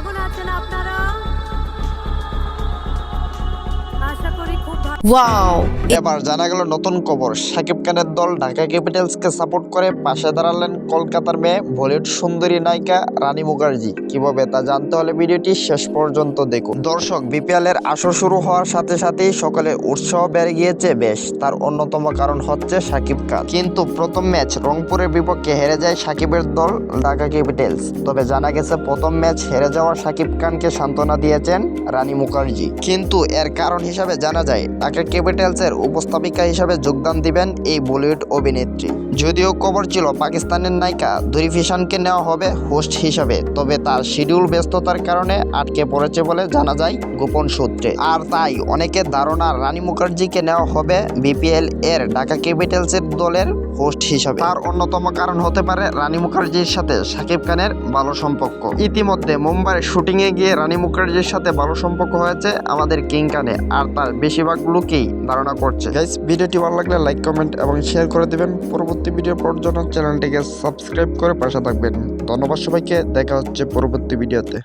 কেমন আছেন আপনারা ওয়াও এবার জানা গেল নতুন খবর। সাকিব খানের দল ঢাকা ক্যাপিটালসকে সাপোর্ট করে পাশে দাঁড়ালেন কলকাতার মেয়ে বলিউড সুন্দরী নায়িকা রানী মুখার্জি। কীভাবে তা জানতে হলে ভিডিওটি শেষ পর্যন্ত দেখুন। দর্শক, বিপিএল এর আসর শুরু হওয়ার সাথে সাথেই সকালে উৎসাহ বেড়ে গিয়েছে বেশ। তার অন্যতম কারণ হচ্ছে সাকিব খান। কিন্তু প্রথম ম্যাচ রংপুরের বিপক্ষে হেরে যায় সাকিবের দল ঢাকা ক্যাপিটালস। তবে জানা গেছে, প্রথম ম্যাচ হেরে যাওয়া সাকিব খানকে সান্ত্বনা দিয়েছেন রানী মুখার্জি। কিন্তু এর কারণ হিসাবে জানা যায় ঢাকা ক্যাপিটালসের উপস্থাপিকা হিসাবে যোগদান দিবেন এই বলিউড অভিনেত্রী। যদিও খবর ছিল পাকিস্তানের নায়িকা দুরি ফিশানকে নেওয়া হবে হোস্ট হিসাবে, তবে তার শিডিউল ব্যস্ততার কারণে আটকে পড়েছে বলে জানা যায় গোপন সূত্রে। আর তাই অনেকের ধারণা রানী মুখার্জিকে নেওয়া হবে বিপিএল এর ঢাকা ক্যাপিটালসের দলের হোস্ট হিসাবে। তার অন্যতম কারণ হতে পারে রানী মুখার্জির সাথে সাকিব খানের ভালো সম্পর্ক। ইতিমধ্যে মুম্বাইয়ের শুটিংয়ে গিয়ে রানী মুখার্জির সাথে ভালো সম্পর্ক হয়েছে আমাদের কিং আর তার বেশিরভাগ লোকই ধারণা করছে। গাইস ভিডিওটি ভালো লাগলে লাইক কমেন্ট এবং শেয়ার করে দিবেন। পরবর্তী ভিডিও পাওয়ার জন্য চ্যানেলটিকে সাবস্ক্রাইব করে পাশে থাকবেন। ধন্যবাদ সবাইকে। দেখা হচ্ছে পরবর্তী ভিডিওতে